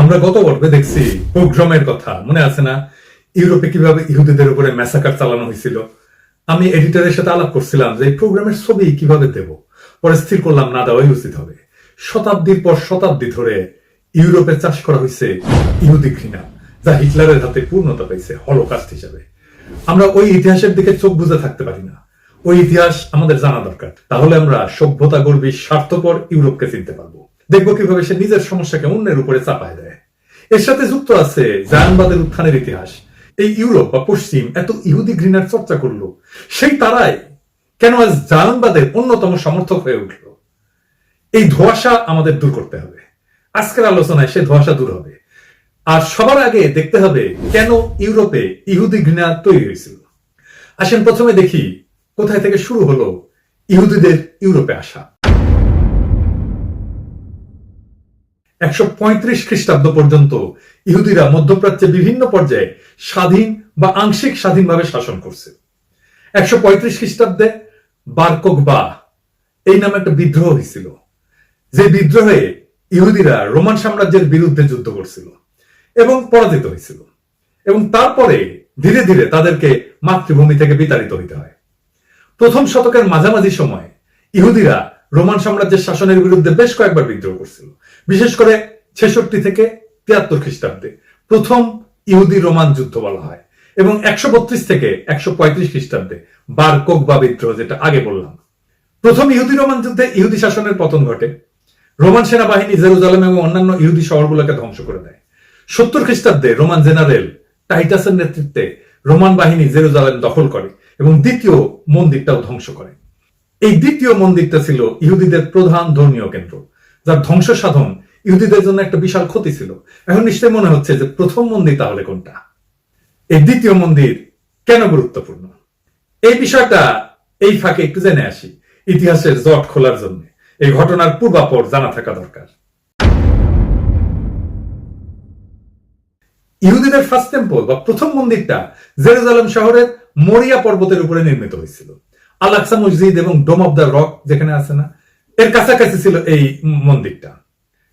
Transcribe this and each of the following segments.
আমরা গত পর্বে দেখছি পোগ্রমের কথা, মনে আছে না? ইউরোপে কীভাবে ইহুদিদের উপরে ম্যাসাকার চালানো হয়েছিল? আমি এডিটরের সাথে আলাপ করছিলাম যে এই প্রোগ্রামের ছবি কীভাবে দেব? পরে স্থির করলাম, না দেওয়াই উচিত হবে। শতাব্দীর পর শতাব্দী ধরে ইউরোপে চাষ করা হয়েছে ইহুদি ঘৃণা, যা হিটলারের হাতে পূর্ণতা পেয়েছে হলোকাস্ট হিসাবে। আমরা ওই ইতিহাসের দিকে চোখ বুঝে থাকতে পারি না। ওই ইতিহাস আমাদের জানা দরকার। তাহলে আমরা সভ্যতা গর্বী স্বার্থপর ইউরোপকে চিনতে পারব। দেখব কীভাবে সে নিজের সমস্যাকে অন্যের উপরে চাপায় দেয়। এর সাথে যুক্ত আছে জায়ানবাদের উত্থানের ইতিহাস। এই ইউরোপ বা পশ্চিম এত ইহুদি ঘৃণার চর্চা করল। সেই তারাই কেন আজ জায়ানবাদের অন্যতম সমর্থক হয়ে উঠল? এই ধোঁয়াশা আমাদের দূর করতে হবে। আজকের আলোচনায় সে ধোঁয়াশা দূর হবে। আর সবার আগে দেখতে হবে কেন ইউরোপে ইহুদি ঘৃণা তৈরি হয়েছিল। আসেন প্রথমে দেখি কোথায় থেকে শুরু হলো ইহুদিদের ইউরোপে আসা। একশো পঁয়ত্রিশ খ্রিস্টাব্দ পর্যন্ত ইহুদিরা মধ্যপ্রাচ্যে বিভিন্ন পর্যায়ে স্বাধীন বা আংশিক স্বাধীনভাবে শাসন করছে। একশো পঁয়ত্রিশ খ্রিস্টাব্দে বারকক বা এই নামে একটা বিদ্রোহ হয়েছিল। যে বিদ্রোহে ইহুদিরা রোমান সাম্রাজ্যের বিরুদ্ধে যুদ্ধ করছিল এবং পরাজিত হয়েছিল এবং তারপরে ধীরে ধীরে তাদেরকে মাতৃভূমি থেকে বিতাড়িত হইতে হয়। প্রথম শতকের মাঝামাঝি সময়ে ইহুদিরা রোমান সাম্রাজ্যের শাসনের বিরুদ্ধে বেশ কয়েকবার বিদ্রোহ করছিল। বিশেষ করে ছেষট্টি থেকে তিয়াত্তর খ্রিস্টাব্দে। প্রথম ইহুদি রোমান যুদ্ধ বলা হয় এবং একশো বত্রিশ থেকে একশো পঁয়ত্রিশ খ্রিস্টাব্দে বার কোকবা বিদ্রোহ, যেটা আগে বললাম। প্রথম ইহুদি রোমান যুদ্ধে ইহুদি শাসনের পতন ঘটে। রোমান সেনাবাহিনী জেরুজালেম এবং অন্যান্য ইহুদি শহরগুলোকে ধ্বংস করে দেয়। সত্তর খ্রিস্টাব্দে রোমান জেনারেল টাইটাসের নেতৃত্বে রোমান বাহিনী জেরুজালেম দখল করে এবং দ্বিতীয় মন্দিরটাও ধ্বংস করে। এই দ্বিতীয় মন্দিরটা ছিল ইহুদিদের প্রধান ধর্মীয় কেন্দ্র। যার ধ্বংস সাধন ইহুদিদের জন্য একটা বিশাল ক্ষতি ছিল। এখন নিশ্চয়ই মনে হচ্ছে যে প্রথম মন্দির তাহলে কোনটা? এই দ্বিতীয় মন্দির কেন গুরুত্বপূর্ণ? এই বিষয়টা এই ফাঁকে একটু জেনে আসি, ইতিহাসের জট খোলার জন্য। এই ঘটনার পূর্বাপর জানা থাকা দরকার। ইহুদিদের ফার্স্ট টেম্পল বা প্রথম মন্দিরটা জেরুজালেম শহরের মরিয়া পর্বতের উপরে নির্মিত হয়েছিল। আল আকসা মসজিদ এবং ডোম অব দ্য রক যেখানে আছে না এর কাছাকাছি ছিল এই মন্দিরটা।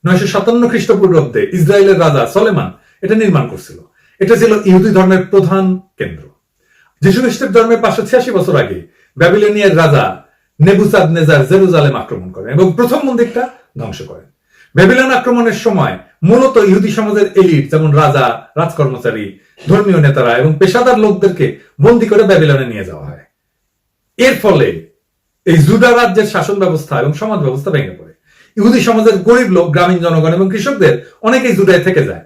নয়শো সাতান্ন খ্রিস্টপূর্বাব্দে ইসরায়েলের রাজা সলেমান এটা নির্মাণ করছিল। এটা ছিল ইহুদি ধর্মের প্রধান কেন্দ্র। যীশু খ্রিস্টের জন্মের পাঁচশো ছিয়াশি বছর আগে ব্যাবিলনিয়ার রাজা নেবুসাদ নেজার জেরুজালেম আক্রমণ করেন এবং প্রথম মন্দিরটা ধ্বংস করেন। ব্যাবিলন আক্রমণের সময় মূলত ইহুদি সমাজের এলিট, যেমন রাজা, রাজকর্মচারী, ধর্মীয় নেতারা এবং পেশাদার লোকদেরকে বন্দি করে ব্যাবিলনে নিয়ে যাওয়া হয়। এর ফলে এই জুডা রাজ্যের শাসন ব্যবস্থা এবং সমাজ ব্যবস্থা ভেঙে পড়ে। ইহুদি সমাজের গরিব লোক, গ্রামীণ জনগণ এবং কৃষকদের অনেকেই জুডায় থেকে যায়।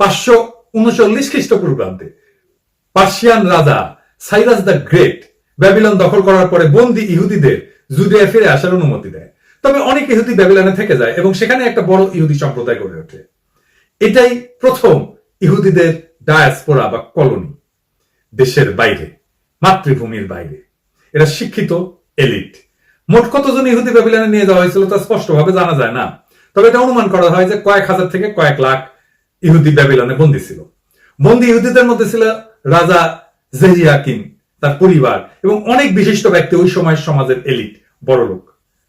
পাঁচশো উনচল্লিশ খ্রিস্টপূর্বাব্দে পার্সিয়ান রাজা সাইরাস দ্য গ্রেট ব্যাবিলন দখল করার পরে বন্দি ইহুদিদের জুডিয়া ফিরে আসার অনুমতি দেয়। তবে অনেক ইহুদি ব্যাবিলনে থেকে যায় এবং সেখানে একটা বড় ইহুদি সম্প্রদায় গড়ে ওঠে। এটাই প্রথম ইহুদিদের ডায়াসপোরা বা কলোনি দেশের বাইরে, মাতৃভূমির বাইরে। এরা শিক্ষিত এলিট। মোট কতজন ইহুদি ব্যাবিলনে নিয়ে যাওয়া হয়েছিল তা স্পষ্টভাবে জানা যায় না। তবে এটা অনুমান করা হয় যে কয়েক হাজার থেকে কয়েক লাখ ইহুদি ব্যাবিলনে বন্দী ছিল। বন্দী ইহুদিদের মধ্যে ছিল রাজা জেহিয়াকিন তার পরিবার এবং অনেক বিশিষ্ট ব্যক্তি ওই সময়ের সমাজের এলিট, বড় লোক,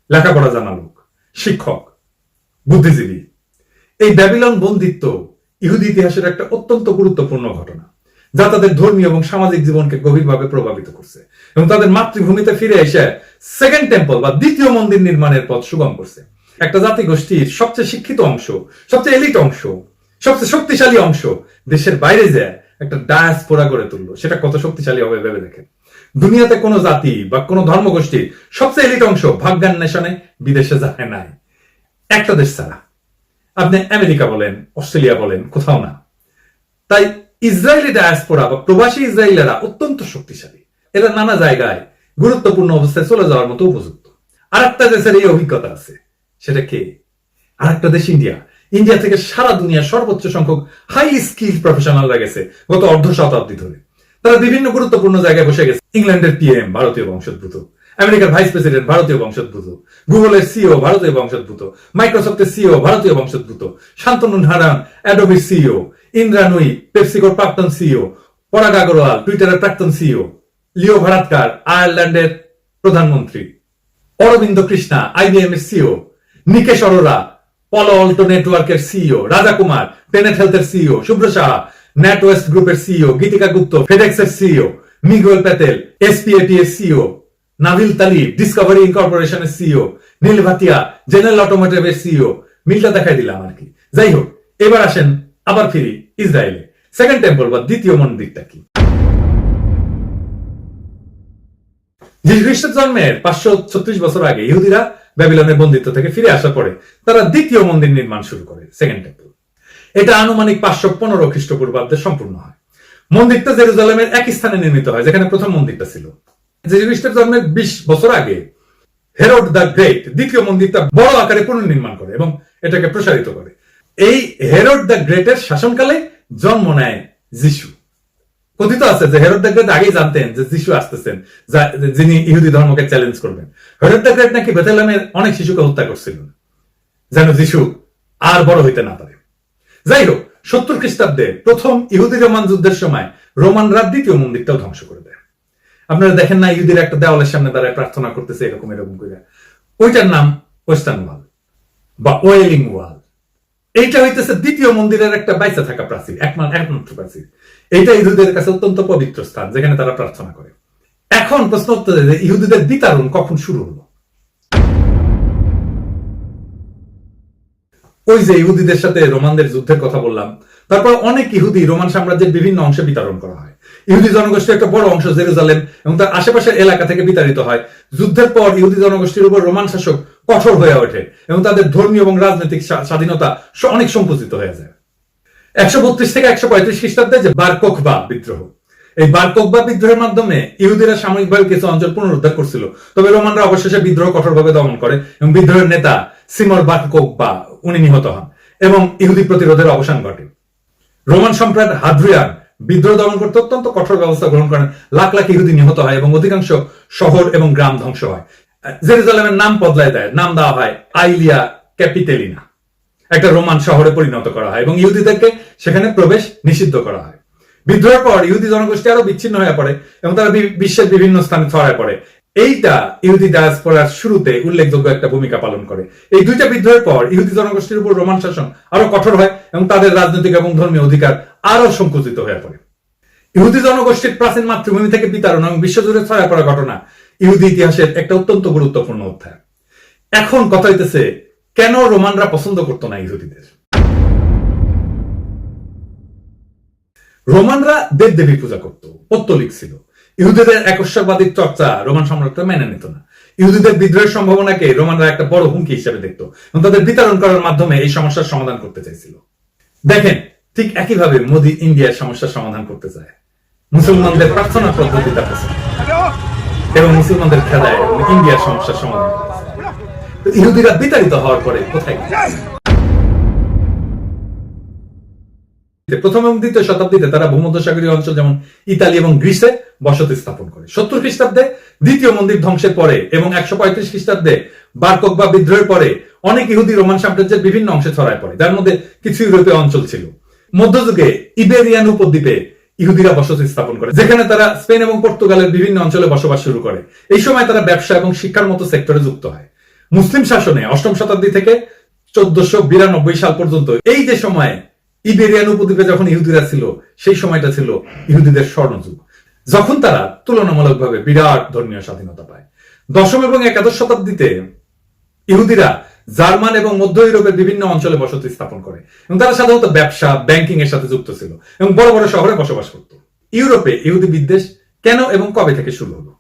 লেখাপড়া জানা লোক, শিক্ষক, বুদ্ধিজীবী। এই ব্যাবিলন বন্দিত্ব ইহুদি ইতিহাসের একটা অত্যন্ত গুরুত্বপূর্ণ ঘটনা, যা তাদের ধর্মীয় এবং সামাজিক জীবনকে গভীরভাবে প্রভাবিত করছে। এবং তাদের মাতৃভূমিতে ফিরে এসে সেকেন্ড টেম্পল বা দ্বিতীয় মন্দির নির্মাণের পথ সুগম করছে। একটা জাতি গোষ্ঠীর সবচেয়ে শিক্ষিত অংশ, সবচেয়ে এলিট অংশ, সবচেয়ে শক্তিশালী অংশ দেশের বাইরে যায় একটা ডায়াসপোরা গড়ে তুললো, সেটা কত শক্তিশালী হবে ভেবে দেখেন। দুনিয়াতে কোনো জাতি বা কোনো ধর্মগোষ্ঠীর সবচেয়ে এলিট অংশ ভাগ্যান নেশনে বিদেশে যায় নাই। একটা দেশ ছাড়া। আপনি আমেরিকা বলেন, অস্ট্রেলিয়া বলেন, কোথাও না। তাই ইসরায়েলি ডায়াসপোরা বা প্রবাসী ইসরায়েলেরা অত্যন্ত শক্তিশালী। এরা নানা জায়গায় গুরুত্বপূর্ণ অবস্থায় চলে যাওয়ার মতো উপযুক্ত। আর একটা দেশের এই অভিজ্ঞতা আছে, সেটা কে? আর একটা দেশ, ইন্ডিয়া। ইন্ডিয়া থেকে সারা দুনিয়া সর্বোচ্চ সংখ্যক হাই স্কিল প্রফেশনালরা গেছে গত অর্ধ শতাব্দী ধরে। তারা বিভিন্ন গুরুত্বপূর্ণ জায়গায় বসে গেছে। ইংল্যান্ডের পিএম ভারতীয় বংশোদ্ভূত। আমেরিকার ভাইস প্রেসিডেন্ট ভারতীয় বংশোদ্ভূত। গুগলের সিও ভারতীয় বংশোদ্ভূত। মাইক্রোসফটের সিও ভারতীয় বংশোদ্ভূত। শান্তনু নারায়ণ অ্যাডোবির সিও ইন্দ্রা নুই পেপসিকোর প্রাক্তন সিও পরাগ আগরওয়াল টুইটারের প্রাক্তন সিও লিও ভারাতকার আয়ারল্যান্ডের প্রধানমন্ত্রী। অরবিন্দ কৃষ্ণা আইবিএম এর CEO. Nikesh Arora, Palo Alto নেটওয়ার্কের সিইও। রাজা কুমার, টেনেট হেলথের CEO. Shubhra Saha NatWest গ্রুপের সিইও। গীতিকা গুপ্ত, ফেডেক্সের সিইও। মিগুয়েল প্যাটেল এসপিএটি এর সিইও। নাভিল তালিব, ডিসকভারি ইনকর্পোরেশনের সিইও। নীল ভাতিয়া, জেনারেল অটোমোটিভের সিইও। মিলটা দেখাই দিলাম আর কি। যাই হোক, এবার আসেন, আবার ফিরি ইসরায়েলে। সেকেন্ড টেম্পল বা দ্বিতীয় মন্দিরটা কি? যীশু খ্রিস্টের জন্মের পাঁচশো ছত্রিশ বছর আগে ইহুদিরা ব্যাবিলনের বন্দিত্ব থেকে ফিরে আসার পরে তারা দ্বিতীয় মন্দির নির্মাণ শুরু করে, সেকেন্ড টেম্পল। এটা আনুমানিক পাঁচশো পনেরো খ্রিস্টপূর্বাব্দে সম্পূর্ণ হয়। মন্দিরটা জেরুজালেমের একই স্থানে নির্মিত হয়, যেখানে প্রথম মন্দিরটা ছিল। যীশু খ্রিস্টের জন্মের বিশ বছর আগে হেরোড দ্য গ্রেট দ্বিতীয় মন্দিরটা বড় আকারে পুনর্নির্মাণ করে এবং এটাকে প্রসারিত করে। এই হেরোড দ্য গ্রেটের শাসনকালে জন্ম নেয় যিশু। কথিত আছে যে হেরোড দ্য আগেই জানতেন যে যিশু আসতেছেন যিনি ইহুদি ধর্মকে চ্যালেঞ্জ করবেন। হেরোড দ্য নাকি বেথেলামের অনেক শিশুকে হত্যা করছিলেন যেন যিশু আর বড় হইতে না পারে। যাই হোক, সত্তর খ্রিস্টাব্দে প্রথম ইহুদি রোমান যুদ্ধের সময় রোমানরা দ্বিতীয় মন্দিরটাও ধ্বংস করে দেয়। আপনারা দেখেন না ইহুদির একটা দেওয়ালের সামনে দাঁড়ায় প্রার্থনা করতেছে এরকম এরকম করে ওইটার নাম ওয়েস্টার্ন ওয়াল বা ওয়েলিং ওয়াল এইটা হইতেছে দ্বিতীয় মন্দিরের একটা বাইসা থাকা প্রাচীর একমাত্র প্রাচীর। এইটা ইহুদের কাছে অত্যন্ত পবিত্র স্থান, যেখানে তারা প্রার্থনা করে। এখন প্রশ্ন হচ্ছে যে ইহুদিদের বিতারণ কখন শুরু হলো? ওই যে ইহুদিদের সাথে রোমানদের যুদ্ধের কথা বললাম, তারপর অনেক ইহুদি রোমান সাম্রাজ্যের বিভিন্ন অংশে বিতরণ করা হয়। ইহুদি জনগোষ্ঠীর একটা বড় অংশ জেরুজালেম এবং তার আশেপাশের এলাকা থেকে বিতাড়িত হয়। যুদ্ধের পর ইহুদি জনগোষ্ঠীর উপর রোমান শাসক কঠোর হয়ে ওঠে এবং তাদের ধর্মীয় এবং রাজনৈতিক স্বাধীনতা অনেক সংকুচিত হয়ে যায়। একশো বত্রিশ থেকে একশো পঁয়ত্রিশ খ্রিস্টাব্দে যে বার কোখবা বিদ্রোহ, এই বার কোখবা বিদ্রোহের মাধ্যমে ইহুদিরা সাময়িকভাবে কিছু অঞ্চল পুনরুদ্ধার করছিল। তবে রোমানরা অবশেষে বিদ্রোহ কঠোরভাবে দমন করে এবং বিদ্রোহের নেতা সিমর বার কোখবা, উনি নিহত হন এবং ইহুদি প্রতিরোধের অবসান ঘটে। রোমান সম্রাট হাদ্রিয়ান বিদ্রোহ দমন করতে অত্যন্ত কঠোর ব্যবস্থা গ্রহণ করেন। লাখ লাখ ইহুদি নিহত হয় এবং অধিকাংশ শহর এবং গ্রাম ধ্বংস হয়। জেরুজালেমের নাম বদলায় দেয়, নাম দেওয়া হয় আইলিয়া ক্যাপিটেলিনা। একটা রোমান শহরে পরিণত করা হয় এবং ইহুদিদেরকে সেখানে প্রবেশ নিষিদ্ধ করা হয়। বিদ্রোহের পর ইহুদি জনগোষ্ঠী আরও বিচ্ছিন্ন হয়ে পড়ে এবং তারা বিশ্বের বিভিন্ন স্থানে ছড়ায় পড়ে। এইটা ইহুদি ডায়াসপোরার শুরুতে উল্লেখযোগ্য একটা ভূমিকা পালন করে। এই দুইটা বিদ্রোহের পর ইহুদি জনগোষ্ঠীর উপর রোমান শাসন আরও কঠোর হয় এবং তাদের রাজনৈতিক এবং ধর্মীয় অধিকার আরও সংকুচিত হয়ে পড়ে। ইহুদি জনগোষ্ঠীর প্রাচীন মাতৃভূমি থেকে বিতাড়ন এবং বিশ্বজুড়ে ছড়ায় পড়া ঘটনা ইহুদি ইতিহাসের একটা অত্যন্ত গুরুত্বপূর্ণ অধ্যায়। এখন কথা হইতেছে, কেন রোমানরা পছন্দ করতো না ইহুদিদের? রোমানরা দেব দেবী পূজা করত, পত্তলিক ছিল। ইহুদিদের একস্বরবাদী চর্চা রোমান সম্রাটরা মেনে নিত না। ইহুদিদের বিদ্রোহের সম্ভাবনাকে রোমানরা একটা বড় হুমকি হিসেবে দেখত এবং তাদের বিতরণ করার মাধ্যমে এই সমস্যার সমাধান করতে চাইছিল। দেখেন, ঠিক একইভাবে মোদি ইন্ডিয়ার সমস্যার সমাধান করতে চায়। মুসলমানদের প্রার্থনা পদ্ধতিটা পছন্দ এবং মুসলমানদের খেলায় ইন্ডিয়ার সমস্যার সমাধান ইহুদিরা বিতাড়িত হওয়ার পরে কোথায় প্রথম এবং দ্বিতীয় শতাব্দীতে তারা ভূমধ্যসাগরীয় অঞ্চল যেমন ইতালি এবং গ্রিসে বসতি স্থাপন করে। সত্তর খ্রিস্টাব্দে দ্বিতীয় মন্দির ধ্বংসের পরে এবং একশো পঁয়ত্রিশ খ্রিস্টাব্দে বারকক বা বিদ্রোহের পরে অনেক ইহুদি রোমান সাম্রাজ্যের বিভিন্ন অংশে ছড়ায় পড়ে, যার মধ্যে কিছু ইউরোপীয় অঞ্চল ছিল। মধ্যযুগে ইবেরিয়ান উপদ্বীপে ইহুদিরা বসতি স্থাপন করে, যেখানে তারা স্পেন এবং পর্তুগালের বিভিন্ন অঞ্চলে বসবাস শুরু করে। এই সময় তারা ব্যবসা এবং শিক্ষার মতো সেক্টরে যুক্ত হয়। মুসলিম শাসনে অষ্টম শতাব্দী থেকে চোদ্দশো বিরানব্বই সাল পর্যন্ত এই যে সময় ইবেরিয়ান উপদ্বীপে যখন ইহুদিরা ছিল, সেই সময়টা ছিল ইহুদিদের স্বর্ণযুগ। যখন তারা তুলনামূলকভাবে বিরাট ধর্মীয় স্বাধীনতা পায়। দশম এবং একাদশ শতাব্দীতে ইহুদিরা জার্মান এবং মধ্য ইউরোপের বিভিন্ন অঞ্চলে বসতি স্থাপন করে এবং তারা সাধারণত ব্যবসা ব্যাংকিং এর সাথে যুক্ত ছিল এবং বড় বড় শহরে বসবাস করত। ইউরোপে ইহুদি বিদ্বেষ কেন এবং কবে থেকে শুরু হলো?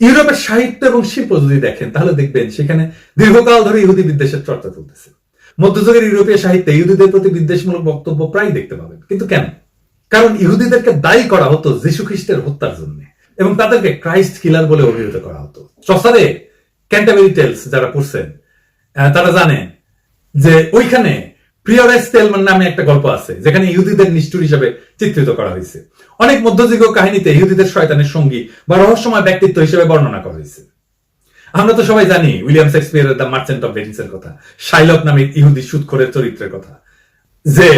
ইউরোপের সাহিত্য এবং শিল্প যদি দেখেন, তাহলে দেখবেন সেখানে দীর্ঘকাল ধরে ইহুদি বিদ্বেষের চর্চা চলতেছে। মধ্যযুগের ইউরোপীয় সাহিত্যে ইহুদিদের প্রতি বিদ্বেষমূলক বক্তব্য প্রায় দেখতে পাবেন। কিন্তু কেন? কারণ ইহুদিদেরকে দায়ী করা হতো যীশু খ্রিস্টের হত্যার জন্য এবং তাদেরকে ক্রাইস্ট কিলার বলে অভিহিত করা হতো। চসারে ক্যান্টাবেরি টেলস যারা পড়ছেন তারা জানে যে ওইখানে প্রিয়রাইস টেলমান নামে একটা গল্প আছে, যেখানে ইহুদিদের নিষ্ঠুর হিসেবে চিত্রিত করা হয়েছে। অনেক মধ্যযুগীয় কাহিনীতে ইহুদিদের শয়তানের সঙ্গী বা রহস্যময় ব্যক্তিত্ব হিসেবে বর্ণনা করা হয়েছে। আমরা তো সবাই জানি, উইলিয়াম দ্য মার্চেন্ট অফ কথা, শাইলক নামে ইহুদি সুদখোরের চরিত্রের কথা। যে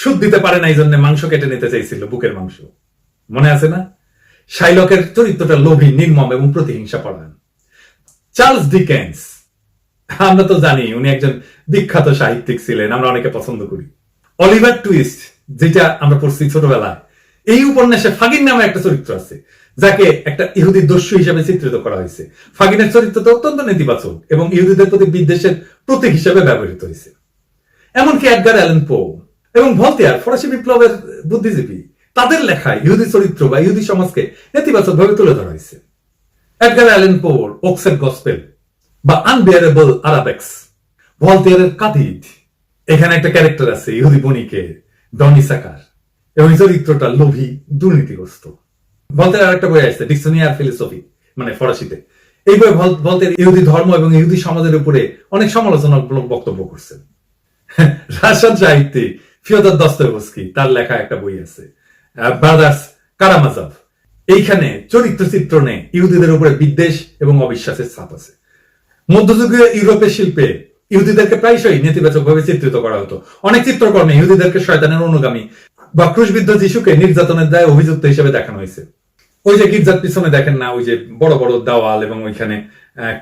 সুদ দিতে পারে না এই জন্য মাংস কেটে নিতে চাইছিল বুকের মাংস। মনে আছে না? শাইলকের চরিত্রটা লোভী, নির্মম এবং প্রতিহিংসা পরায়ণ চার্লস ডিকেন্স, আমরা তো জানি, উনি একজন বিখ্যাত সাহিত্যিক ছিলেন, আমরা অনেকে পছন্দ করি। অলিভার টুইস্ট, যেটা আমরা পড়ছি ছোটবেলায়, এই উপন্যাসে ফাগিন নামে একটা চরিত্র আছে, যাকে একটা ইহুদি দস্যু হিসেবে চিত্রিত করা হয়েছে। ফাগিনের চরিত্রটা অত্যন্ত নেতিবাচক এবং ইহুদিদের প্রতি বিদ্বেষের প্রতীক হিসেবে ব্যবহৃত হয়েছে। এমনকি এডগার অ্যালেন পো এবং ভলতেয়ার, ফরাসি বিপ্লবের বুদ্ধিজীবী, তাদের লেখায় ইহুদি চরিত্র বা ইহুদি সমাজকে নেতিবাচক ভাবে তুলে ধরা হয়েছে। এডগার অ্যালেন পোর ওক্সের গসপেল বা আনবিয়ারেবল আরাবেক্স ভলতেয়ারের কাদিদ এখানে একটা ক্যারেক্টার আছে, ইহুদি বণিকে, ডনি সাকার। এবং চরিত্রটা লোভী, দুর্নীতিগ্রস্ত। ভলতের আর একটা বই আছে ডিকশনিয়ার ফিলোসফি মানে ফরাসিতে। এই বই বলতে ইহুদি ধর্ম এবং ইহুদি সমাজের উপরে অনেক সমালোচনামূলক বক্তব্য করছেন। রাশিয়ান সাহিত্যিক ফিওদর দস্তয়েভস্কি, তার লেখা একটা বই আছে ব্রাদার্স কারামাজাভ এইখানে চরিত্র চিত্রণে ইহুদিদের উপরে বিদ্বেষ এবং অবিশ্বাসের ছাপ আছে। মধ্যযুগীয় ইউরোপের শিল্পে ইহুদিদেরকে প্রায়শই নেতিবাচক ভাবে চিত্রিত করা হতো। অনেক চিত্রকর্মে ইহুদিদেরকে শয়তানের অনুগামী বা ক্রুশবিদ্ধ যিশুকে নির্যাতনের দায় অভিযুক্ত হিসেবে দেখানো হয়েছে। ওই যে গির্জার পিছনে দেখেন না, ওই যে বড় বড় দেওয়াল এবং ওইখানে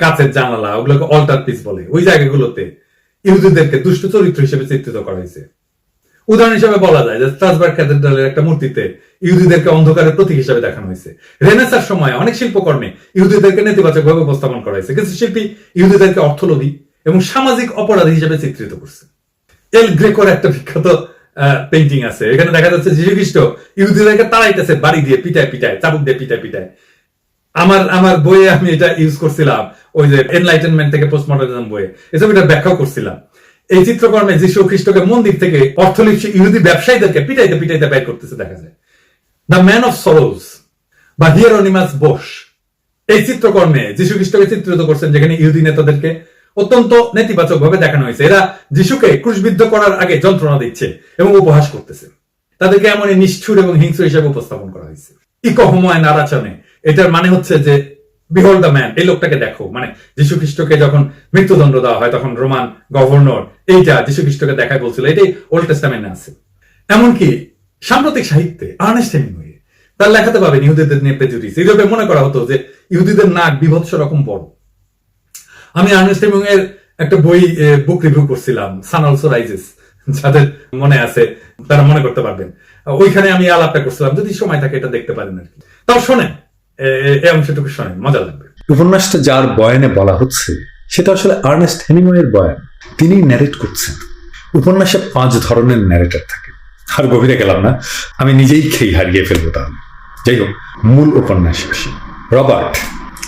কাঁচের জানালা, ওগুলোকে অল্টার পিস বলে। ওই জায়গাগুলোতে ইহুদিদেরকে দুষ্ট চরিত্র হিসেবে চিত্রিত করা হয়েছে। উদাহরণ হিসেবে বলা যায় যে স্ট্রাসবার্গ ক্যাথেড্রালের একটা মূর্তিতে ইহুদিদেরকে অন্ধকারের প্রতীক হিসেবে দেখানো হয়েছে। রেনেসার সময় অনেক শিল্পকর্মে ইহুদিদেরকে নেতিবাচক ভাবে উপস্থাপন করা হয়েছে। কিছু শিল্পী ইহুদিদেরকে অর্থলোভী এবং সামাজিক অপরাধী হিসেবে চিত্রিত করছে। এল গ্রেকোর একটা বিখ্যাত পেন্টিং আছে। এখানে দেখা যাচ্ছে যীশু খ্রিস্ট ইহুদিদেরকে তাড়াইতেছে, বাড়ি দিয়ে পিটায় পিটায়, চাবুক দিয়ে পিটায় পিটায়। আমার আমার বইয়ে আমি এটা ইউজ করছিলাম, ওই যে এনলাইটেনমেন্ট থেকে পোস্ট মডার্নিজম বইয়ে। এই ছবিটা ব্যাখ্যাও করছিলাম। এই চিত্রকর্মে যীশু খ্রিস্টকে মন্দির থেকে অর্থলিপসী ইহুদি ব্যবসায়ীদেরকে পিটাইতে পিটাইতে ব্যয় করতেছে, দেখা যায়। দ্য ম্যান অফ সরোজ বা হিয়ারোনিমাস বোস এই চিত্রকর্মে যীশু খ্রিস্টকে চিত্রিত করছেন, যেখানে ইহুদি নেতাদেরকে অত্যন্ত নেতিবাচক ভাবে দেখানো হয়েছে। এরা যিশুকে ক্রুশবিদ্ধ করার আগে যন্ত্রণা দিচ্ছে এবং উপহাস করতেছে। তাদেরকে এমন নিষ্ঠুর এবং হিংস্র হিসেবে উপস্থাপন করা হয়েছে। ইকহময় নারাচনে। এটার মানে হচ্ছে যে বিহল দ্য ম্যান এই লোকটাকে দেখো। মানে যীশু খ্রিস্টকে যখন মৃত্যুদণ্ড দেওয়া হয়, তখন রোমান গভর্নর এইটা যীশু খ্রিস্টকে দেখায় বলছিল, এটাই ওল্ড টেস্টামেন্টে আছে। এমনকি সাম্প্রতিক সাহিত্যে আর্নেস্ট হেমিংওয়ে তার লেখাতে পাবেন ইহুদিদের নিয়ে প্রেজুডিস। এইভাবে মনে করা হতো যে, ইহুদিদের নাক বিভৎস রকম বড়। আমি আর্নেস্ট হেমিংওয়ের একটা বই বুক রিভিউ করছিলাম সান অলসো রাইজেস যাদের মনে আছে, তারা মনে করতে পারবেন। ওইখানে আমি আলাপটা করছিলাম, যদি সময় থাকে এটা দেখতে পারেন আর কি। তাও শোনেন এই অংশটুকু শোনেন, মজা লাগবে। উপন্যাসটা যার বয়ানে বলা হচ্ছে, সেটা আসলে আর্নেস্ট হেমিংওয়ের বয়ান। তিনি ন্যারেট করছেন। উপন্যাসে পাঁচ ধরনের ন্যারেটর থাকে। আর গভীরে গেলাম না, আমি নিজেই খেই হারিয়ে ফেলব তাহলে। যাই হোক, মূল উপন্যাস রবার্ট,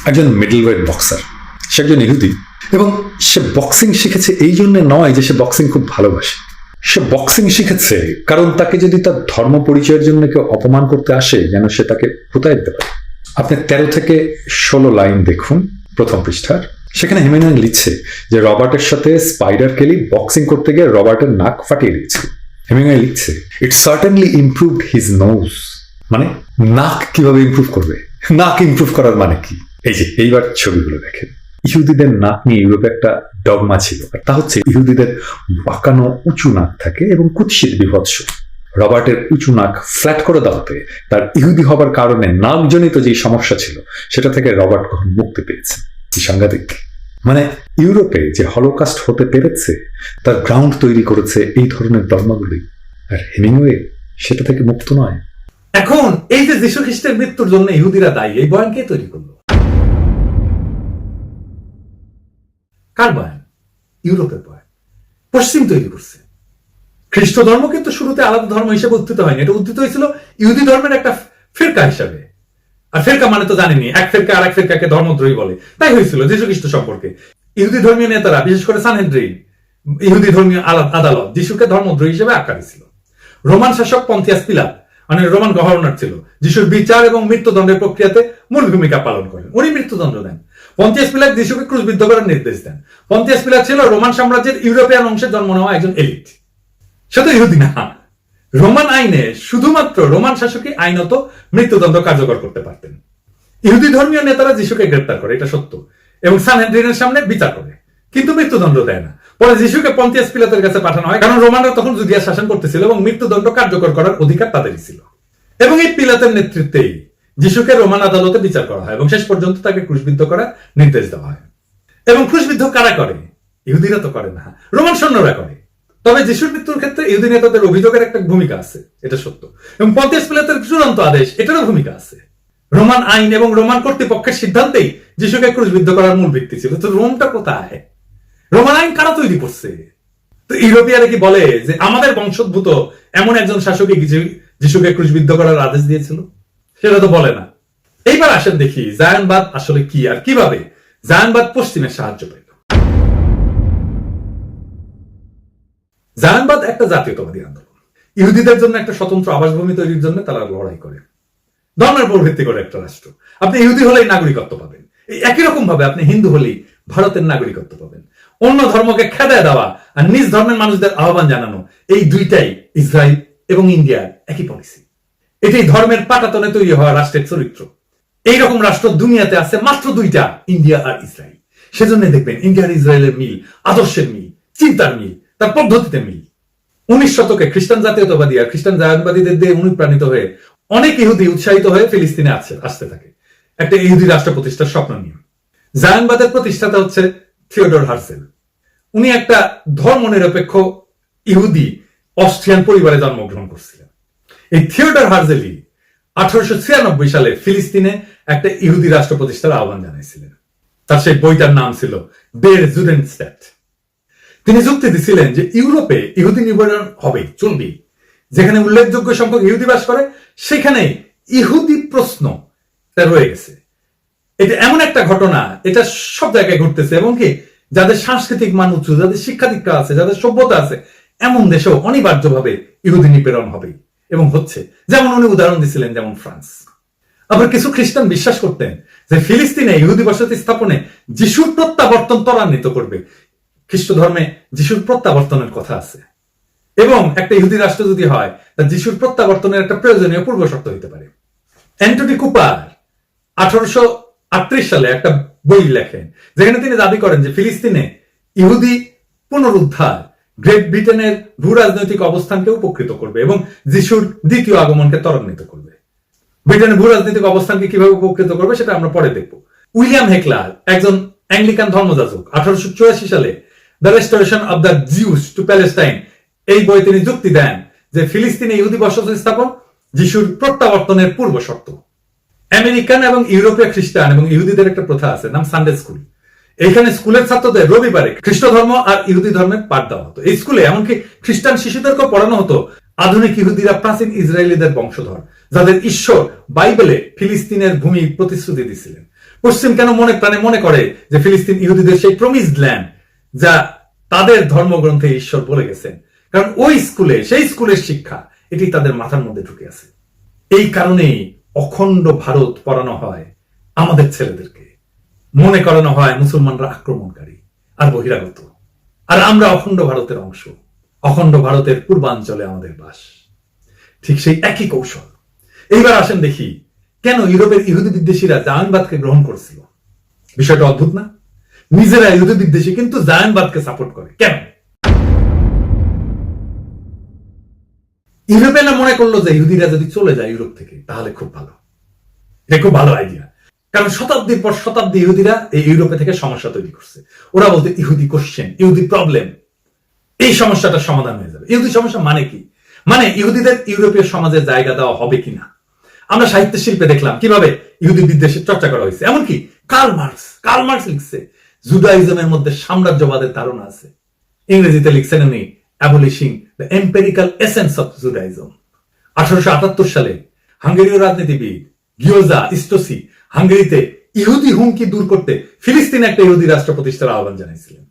একজন মিডল ওয়েট বক্সার সে একজন ইহুদি। এবং সে বক্সিং শিখেছে এই জন্য নয় যে সে বক্সিং খুব ভালোবাসে। সে বক্সিং শিখেছে কারণ তাকে যদি তার ধর্ম পরিচয়ের জন্য কেউ অপমান করতে আসে, যেন সে তাকে ফুটাই দিতে পারে আপনি তেরো থেকে ষোলো লাইন দেখুন, প্রথম পৃষ্ঠার। সেখানে হেমিনন লিখছে যে রবার্টের সাথে স্পাইডার কেলি বক্সিং করতে গিয়ে রবার্টের নাক ফাটিয়ে দিচ্ছে হেমিংওয়ে লিখছে it certainly improved his nose মানে নাক কীভাবে ইমপ্রুভ করবে? নাক ইমপ্রুভ করার মানে কি? এই যে, এইবার ছবিগুলো দেখেন। ইহুদিদের নাক নিয়ে ইউরোপে একটা ডগমা ছিল। তা হচ্ছে ইহুদিদের বাঁকানো উঁচু নাক থাকে এবং কুৎসিত বিভৎস। রবার্টের উঁচু নাক ফ্ল্যাট করে দেওয়াতে তার ইহুদি হবার কারণে নাকজনিত যে সমস্যা ছিল, সেটা থেকে রবার্ট কখন মুক্তি পেয়েছে? কি সাংঘাতিক। মানে ইউরোপে যে হলোকাস্ট হতে পেরেছে, তার গ্রাউন্ড তৈরি করেছে এই ধরনের ধর্মগুলি। আর হেমিংওয়ে সেটা থেকে মুক্ত নয়। এখন এই যে যীশু খ্রিস্টের মৃত্যুর জন্য ইহুদিরা দায়ী, এই বয়ান কে তৈরি করল? কার বয়ান? ইউরোপের বয়ান। পশ্চিম তৈরি করছে। খ্রিস্ট ধর্ম কিন্তু শুরুতে আলাদা ধর্ম হিসেবে উত্থিত হয়নি। এটা উত্থিত হয়েছিল ইহুদি ধর্মের একটা ফিরকা হিসাবে। আর ফেরকা মানে তো জানেনি এক ফেরকা আর এক ফেরকাকে ধর্মদ্রোহী বলে। তাই হয়েছিল যীশু খ্রিস্ট সম্পর্কে। ইহুদি ধর্মীয় নেতারা, বিশেষ করে সানহেড্রিন ইহুদি ধর্মীয় আদালত, যিশুকে ধর্মদ্রোহী হিসেবে আখ্যা দিছিল রোমান শাসক পন্থিয়াস পিলাত মানে রোমান গভর্নর ছিল, যিশুর বিচার এবং মৃত্যুদণ্ডের প্রক্রিয়াতে মূল ভূমিকা পালন করেন। উনি মৃত্যুদণ্ড দেন। পন্থিয়াস পিলাত যিশুকে ক্রুশবিদ্ধ করার নির্দেশ দেন। পন্থিয়াস পিলাত ছিল রোমান সাম্রাজ্যের ইউরোপিয়ান অংশে জন্ম নেওয়া একজন এলিট। সে তো ইহুদি না। রোমান আইনে শুধুমাত্র রোমান শাসকই আইনত মৃত্যুদণ্ড কার্যকর করতে পারতেন। ইহুদি ধর্মীয় নেতারা যিশুকে গ্রেপ্তার করে, এটা সত্য। এবং সানহেড্রিনের সামনে বিচার করে। কিন্তু মৃত্যুদণ্ড দেয় না। পরে যিশুকে পন্থিয়াস পিলাতের কাছে পাঠানো হয়, কারণ রোমানরা তখন জুদিয়া শাসন করতেছিল এবং মৃত্যুদণ্ড কার্যকর করার অধিকার তাদেরই ছিল। এবং এই পিলাতের নেতৃত্বেই যিশুকে রোমান আদালতে বিচার করা হয় এবং শেষ পর্যন্ত তাকে ক্রুশবিদ্ধ করার নির্দেশ দেওয়া হয়। এবং ক্রুশবিদ্ধ কারা করে? ইহুদিরা তো করে না। রোমান সৈন্যরা করে। তবে যিশুর মৃত্যুর ক্ষেত্রে ইহুদি নেতাদের অভিযোগের একটা ভূমিকা আছে, এটা সত্য। এবং পন্তিয়াস পিলাতের চূড়ান্ত আদেশ, এটারও ভূমিকা আছে। রোমান আইন এবং রোমান কর্তৃপক্ষের সিদ্ধান্তেই যিশুকে ক্রুশবিদ্ধ করার মূল ভিত্তি ছিল। তো রোমটা কোথায়? রোমান আইন কারা তৈরি করছে? তো ইউরোপিয়ারা কি বলে যে আমাদের বংশোদ্ভূত এমন একজন শাসকই যিশু- যিশুকে ক্রুশবিদ্ধ করার আদেশ দিয়েছিল? সেটা তো বলে না। এইবার আসেন দেখি জায়ানবাদ আসলে কি আর কীভাবে জায়ানবাদ পশ্চিমের সাহায্য পেল জায়ানবাদ একটা জাতীয়তাবাদী আন্দোলন। ইহুদিদের জন্য একটা স্বতন্ত্র আবাসভূমি তৈরির জন্য তারা লড়াই করে। ধর্মের উপর ভিত্তি করে একটা রাষ্ট্র। আপনি ইহুদি হলেই নাগরিকত্ব পাবেন। এই একই রকম ভাবে আপনি হিন্দু হলেই ভারতের নাগরিকত্ব পাবেন। অন্য ধর্মকে খেদায় দেওয়া আর নিজ ধর্মের মানুষদের আহ্বান জানানো, এই দুইটাই ইসরায়েল এবং ইন্ডিয়ার একই পলিসি এটাই ধর্মের পাটাতনে তৈরি হওয়া রাষ্ট্রের চরিত্র। এইরকম রাষ্ট্র দুনিয়াতে আছে মাত্র দুইটা, ইন্ডিয়া আর ইসরায়েল সেজন্য দেখবেন ইন্ডিয়া আর ইসরায়েলের মিল, আদর্শের মিল, চিন্তার মিল, তার পদ্ধতিতে মিল। উনিশ শতকে খ্রিস্টান জাতীয়তাবাদী আর খ্রিস্টান জায়নবাদীদের দিয়ে অনুপ্রাণিত হয়ে অনেক ইহুদি উৎসাহিত হয়ে ফিলিস্তিনে আছে, আসতে থাকে। একটা ইহুদি রাষ্ট্র প্রতিষ্ঠার স্বপ্ন নিয়ে। জায়নবাদের প্রতিষ্ঠাতা হচ্ছে থিওডর হার্সেল। উনি একটা ধর্মনিরপেক্ষ ইহুদি অস্ট্রিয়ান পরিবারে জন্মগ্রহণ করছিলেন। এই থিওডর হার্জেলি আঠারোশো ছিয়ানব্বই সালে ফিলিস্তিনে একটা ইহুদি রাষ্ট্র প্রতিষ্ঠার আহ্বান জানাইছিলেন। তার সেই বইটার নাম ছিল দের জুডেন স্ট্যাট তিনি যুক্তি দিছিলেন যে ইউরোপে ইহুদি নিবারণ হবে, চলবে। যেখানে উল্লেখযোগ্য সংখ্যক ইহুদি বাস করে, সেখানে ইহুদি প্রশ্ন রয়ে গেছে। এটা এমন একটা ঘটনা, এটা সব জায়গায় ঘটতেছে, এবং কি যাদের সাংস্কৃতিক মান উঁচু, যাদের শিক্ষা দীক্ষা আছে, যাদের সভ্যতা আছে, এমন দেশেও অনিবার্যভাবে ইহুদি নিপীড়ন হবে। এবং হচ্ছে, যেমন উনি উদাহরণ দিছিলেন যেমন ফ্রান্স। আবার কিছু খ্রিস্টান বিশ্বাস করতেন যে ফিলিস্তিনে ইহুদি বসতি স্থাপনে যিশুর প্রত্যাবর্তন ত্বরান্বিত করবে। খ্রিস্ট ধর্মে যিশুর প্রত্যাবর্তনের কথা আছে। এবং একটা ইহুদি রাষ্ট্র যদি হয়, তা যিশুর প্রত্যাবর্তনের একটা প্রয়োজনীয় পূর্ব শর্ত হতে পারে। অ্যান্টনি কুপার আঠারোশো আটত্রিশ সালে একটা বই লেখেন, যেখানে তিনি দাবি করেন যে ফিলিস্তিনে ইহুদি পুনরুদ্ধার গ্রেট ব্রিটেনের ভূ রাজনৈতিক অবস্থানকে উপকৃত করবে এবং যিশুর দ্বিতীয় আগমনকে ত্বরান্বিত করবে। ব্রিটেনের ভূ রাজনৈতিক অবস্থানকে কীভাবে উপকৃত করবে সেটা আমরা পরে দেখব। উইলিয়াম হেকলার একজন অ্যাংলিকান ধর্মযাজক, আঠারোশো চুরাশি সালে the restoration of the Jews to Palestine এই বই তিনি যুক্তি দেন যে ফিলিস্তিনে ইহুদি বসতি স্থাপন যিশুর প্রত্যাবর্তনের পূর্ব শর্ত আমেরিকান এবং ইউরোপীয় খ্রিস্টান এবং ইহুদিদের একটা প্রথা আছে, নাম সানডে স্কুল এখানে স্কুলের ছাত্রদের রবিবারে খ্রিস্ট ধর্ম আর ইহুদি ধর্মের পাঠ দেওয়া হতো। এই স্কুলে এমনকি খ্রিস্টান শিশুদেরকেও পড়ানো হতো আধুনিক ইহুদিরা প্রাচীন ইসরায়েলিদের বংশধর, যাদের ঈশ্বর বাইবেলে ফিলিস্তিনের ভূমি প্রতিশ্রুতি দিছিলেন। পশ্চিম কেন মনে প্রাণে মনে করে যে ফিলিস্তিন ইহুদিদের সেই প্রমিসড ল্যান্ড যা তাদের ধর্মগ্রন্থে ঈশ্বর বলে গেছেন? কারণ ওই স্কুলে, সেই স্কুলের শিক্ষা, এটি তাদের মাথার মধ্যে ঢুকে আছে। এই কারণেই অখণ্ড ভারত পড়ানো হয় আমাদের ছেলেদেরকে। মনে করানো হয় মুসলমানরা আক্রমণকারী আর বহিরাগত। আর আমরা অখণ্ড ভারতের অংশ, অখণ্ড ভারতের পূর্বাঞ্চলে আমাদের বাস। ঠিক সেই একই কৌশল। এইবার আসেন দেখি, কেন ইউরোপের ইহুদি বিদ্বেষীরা জায়নবাদকে গ্রহণ করেছিল? বিষয়টা অদ্ভুত না? নিজেরা ইহুদি বিদ্বেষী, কিন্তু জায়নবাদকে সাপোর্ট করে। কেন? ইউরোপেরা মনে করল যে ইহুদিরা যদি চলে যায় ইউরোপ থেকে, তাহলে খুব ভালো। এটা খুব ভালো আইডিয়া কারণ শতাব্দীর পর শতাব্দী ইহুদিরা এই ইউরোপে থেকে সমস্যা তৈরি করছে। ওরা বলতে, ইহুদি কোশ্চেন ইহুদি প্রবলেম এই সমস্যাটার সমাধান হয়ে যাবে। ইহুদি সমস্যা মানে কি? মানে ইহুদিদের ইউরোপীয় সমাজে জায়গা দেওয়া হবে কিনা? আমরা সাহিত্য শিল্পে দেখলাম কীভাবে ইহুদি বিদ্বেষের চর্চা করা হয়েছে। এমনকি কার্ল মার্কস কার্ল মার্কস লিখছে, জুডাইজমের মধ্যে সাম্রাজ্যবাদের ধারণা আছে। ইংরেজিতে লিখছেন উনি abolishing the empirical essence of Judaism আঠারোশো আটাত্তর সালে হাঙ্গেরীয় রাজনীতিবিদ গিওজা ইস্টোসি হাঙ্গেরিতে ইহুদি হুমকি দূর করতে ফিলিস্তিনে একটা ইহুদি রাষ্ট্র প্রতিষ্ঠার আহ্বান জানিয়েছিলেন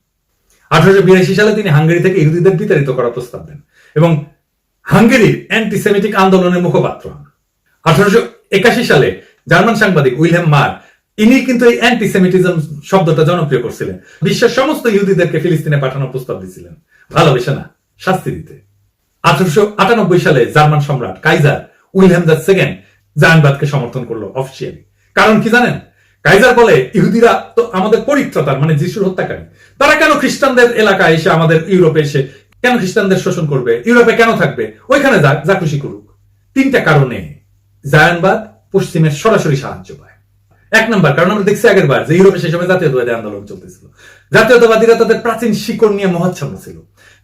আঠারোশো বিরাশি সালে তিনি হাঙ্গেরি থেকে ইহুদিদের বিতাড়িত করার প্রস্তাব দেন এবং হাঙ্গেরির অ্যান্টিসেমিটিক আন্দোলনের মুখপাত্র হন। আঠারোশো একাশি সালে জার্মান সাংবাদিক উইলহেম মার, ইনি কিন্তু এই অ্যান্টিসেমিটিজম শব্দটা জনপ্রিয় করছিলেন। বিশ্বের সমস্ত ইহুদিদেরকে ফিলিস্তিনে পাঠানোর প্রস্তাব দিয়েছিলেন ভালোবেসে না, শাস্তি দিতে। আঠারোশো আটানব্বই সালে জার্মান সম্রাট কাইজার উইলহেম দ্য সেকেন্ড জায়নবাদকে সমর্থন করল অফিসিয়ালি। কারণ কি জানেন? কাইজার বলে ইহুদিরা তো আমাদের পরিত্রাতার মানে যিশুর হত্যাকারী। তারা কেন খ্রিস্টানদের এলাকায় এসে আমাদের ইউরোপে এসে কেন খ্রিস্টানদের শোষণ করবে? ইউরোপে কেন থাকবে? ওইখানে যাক যা খুশি করুক। তিনটা কারণে জায়নবাদ পশ্চিমের সরাসরি সাহায্য পায়। এক নম্বর কারণ আমরা দেখছি আগের বার যে ইউরোপে সেই সময় জাতীয়তাবাদী আন্দোলন চলতেছিল। জাতীয়তাবাদীরা তাদের প্রাচীন শিকড় নিয়ে মহাচ্ছন্ন ছিল।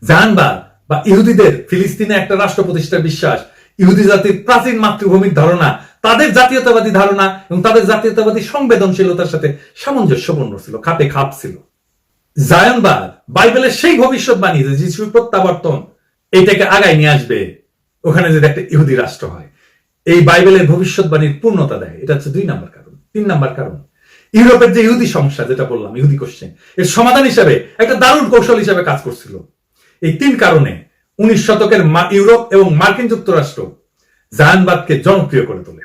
জাহানবাদ বা ইহুদিদের ফিলিস্তিনে একটা রাষ্ট্র প্রতিষ্ঠার বিশ্বাস, ইহুদি জাতির প্রাচীন মাতৃভূমির ধারণা তাদের জাতীয়তাবাদী ধারণা এবং তাদের জাতীয়তাবাদী সংবেদনশীলতার সাথে সামঞ্জস্যপূর্ণ ছিল, খাপে খাপ ছিল। জায়নবাদ বাইবেলের সেই ভবিষ্যৎবাণী যে যিশুর প্রত্যাবর্তন এইটাকে আগায় নিয়ে আসবে। ওখানে যদি একটা ইহুদি রাষ্ট্র হয়, এই বাইবেলের ভবিষ্যৎবাণীর পূর্ণতা দেয়। এটা হচ্ছে দুই নাম্বার কারণ, তিন নাম্বার কারণ। ইউরোপের যে ইহুদি সমস্যা যেটা বললাম, ইহুদি কোশ্চেন এর সমাধান হিসাবে একটা দারুণ কৌশল হিসাবে কাজ করছিল। এই তিন কারণে উনিশ শতকের ইউরোপ এবং মার্কিন যুক্তরাষ্ট্র জায়ানবাদকে জনপ্রিয় করে তোলে।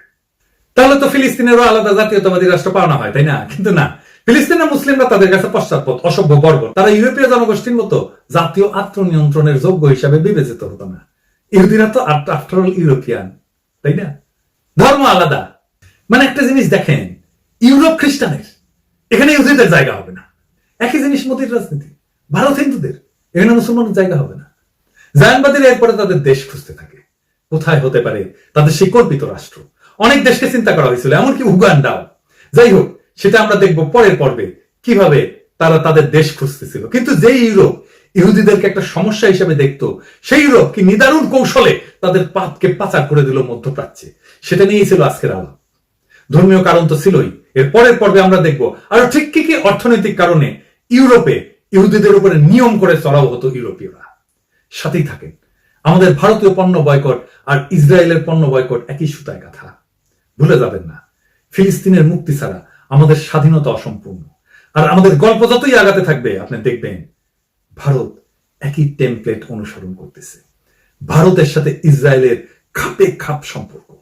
তাহলে তো ফিলিস্তিনেরও আলাদা জাতীয়তাবাদী রাষ্ট্র পাওনা হয়, তাই না? কিন্তু না। ফিলিস্তিনের মুসলিমরা তাদের কাছে পশ্চাৎপদ, অসভ্য বর্গ তারা ইউরোপীয় জনগোষ্ঠীর মতো জাতীয় আত্মনিয়ন্ত্রণের যোগ্য হিসাবে বিবেচিত হতো না। ইহুদিরা তো আফটার অল ইউরোপিয়ান, তাই না? ধর্ম আলাদা। মানে একটা জিনিস দেখেন, ইউরোপ খ্রিস্টানের। এখানে ইহুদিদের জায়গা হবে না। একই জিনিস মোদীর রাজনীতি ভারত হিন্দুদের। এখানে মুসলমানের জায়গা হবে না। জায়নবাদীরা এরপরে তাদের দেশ খুঁজতে থাকে। কোথায় হতে পারে? তাদের সেই কল্পিত রাষ্ট্র। অনেক দেশকে চিন্তা করা হয়েছিল, এমনকি উগান্ডাও। যাই হোক, সেটা আমরা দেখব পরের পর্বে, কীভাবে তারা তাদের দেশ খুঁজতেছিল। কিন্তু যে ইউরোপ ইহুদিদেরকে একটা সমস্যা হিসেবে দেখতো, সেই ইউরোপ কি নিদারুণ কৌশলে তাদের পাপকে পাচার করে দিল মধ্যপ্রাচ্যে। সেটা নিয়েই ছিল আজকের আলাপ ধর্মীয় কারণ তো ছিলই। এর পরের পর্বে আমরা দেখব, আর ঠিক কি কি অর্থনৈতিক কারণে ইউরোপে ইহুদিদের উপরে নিয়ম করে চড়াও হতো ইউরোপীয়রা। সাথেই থাকেন। আমাদের ভারতীয় পণ্য বয়কট আর ইসরায়েলের পণ্য বয়কট একই সুতায় কথা ভুলে যাবেন না। ফিলিস্তিনের মুক্তি ছাড়া আমাদের স্বাধীনতা অসম্পূর্ণ। আর আমাদের গল্প যতই আগাতে থাকবে, আপনি দেখবেন ভারত একই টেমপ্লেট অনুসরণ করতেছে। ভারতের সাথে ইসরায়েলের খাপে খাপ সম্পর্ক।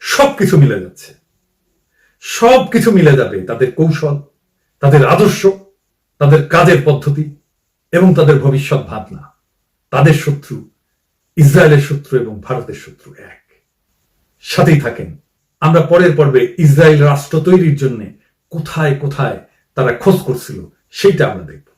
সবকিছু মিলে যাচ্ছে। সব কিছু মিলে যাবে তাদের কৌশল, তাদের আদর্শ, তাদের কাজের পদ্ধতি এবং তাদের ভবিষ্যৎ ভাবনা। তাদের শত্রু ইসরায়েলের শত্রু এবং ভারতের শত্রু এক। সাথেই থাকেন আমরা পরের পর্বে ইসরায়েল রাষ্ট্র তৈরির জন্য কোথায় কোথায় তারা খোঁজ করছিল, সেইটা আমরা দেখব।